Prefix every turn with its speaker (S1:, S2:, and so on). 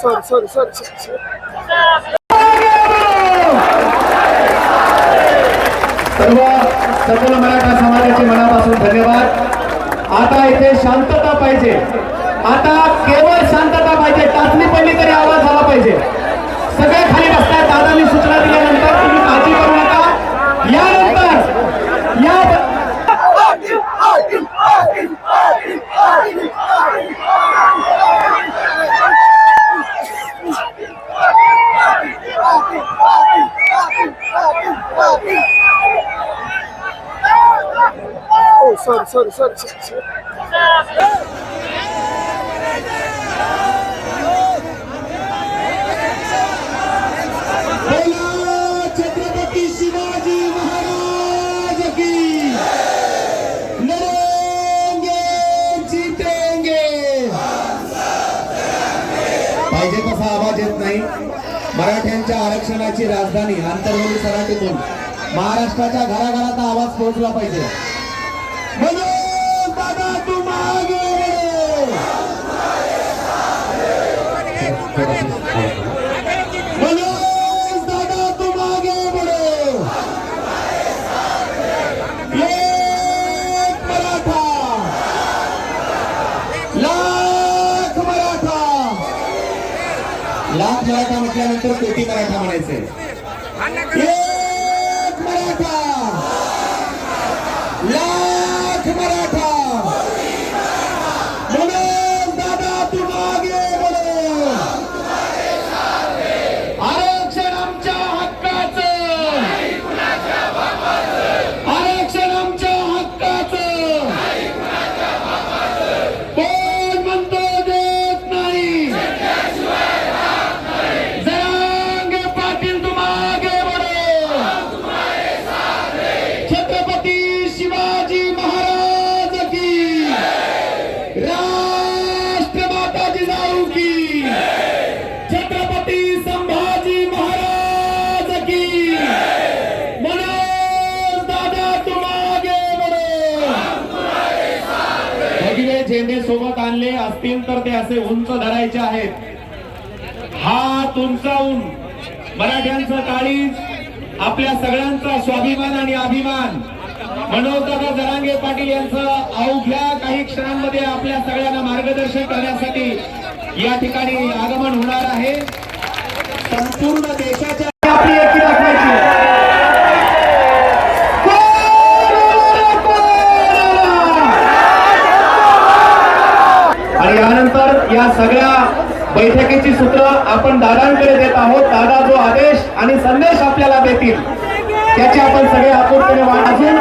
S1: Sorry sorry sorry sorry
S2: सर्व सकल मराठा समाजाचे मनापासून धन्यवाद. आता इथे शांतता पाहिजे. आता केवळ शांतता पाहिजे टाचणी पडली तरी आवाज झाला पाहिजे सगळे खाली बसताय दादांनी सूचना दिल्यानंतर तुम्ही काळजी करू नका यानंतर या
S1: sorry sorry sorry sorry
S2: Chhatrapati Shivaji Maharaj की. लढेंगे जीतेंगे. पाहिजे तसा आवाज येत नाही. मराठ्यांच्या आरक्षणाची राजधानी आंतरवली सराटीतून महाराष्ट्राच्या घराघरात आवाज पोहोचला पाहिजे. लाख मराठा. लाख मराठा म्हटल्यानंतर कोटी मराठा म्हणायचे. मराठा. लाख मराठा. झेंडे सोबत आणले असतील तर ते असे उंच धरायचे आहेत. हात उंचावून मराठ्यांचं काळीज आपल्या सगळ्यांचा स्वाभिमान आणि अभिमान. मनोजदादा जरांगे पाटील यांचं अवघ्या काही क्षणांमध्ये आपल्या सगळ्यांना मार्गदर्शन करण्यासाठी या ठिकाणी आगमन होणार आहे. संपूर्ण देश या सगळ्या बैठकीची सूत्र आपण दादांकडे देत आहोत. दादा जो आदेश आणि संदेश आपल्याला देतील त्याची आपण सगळे आतुरतेने वाट अजून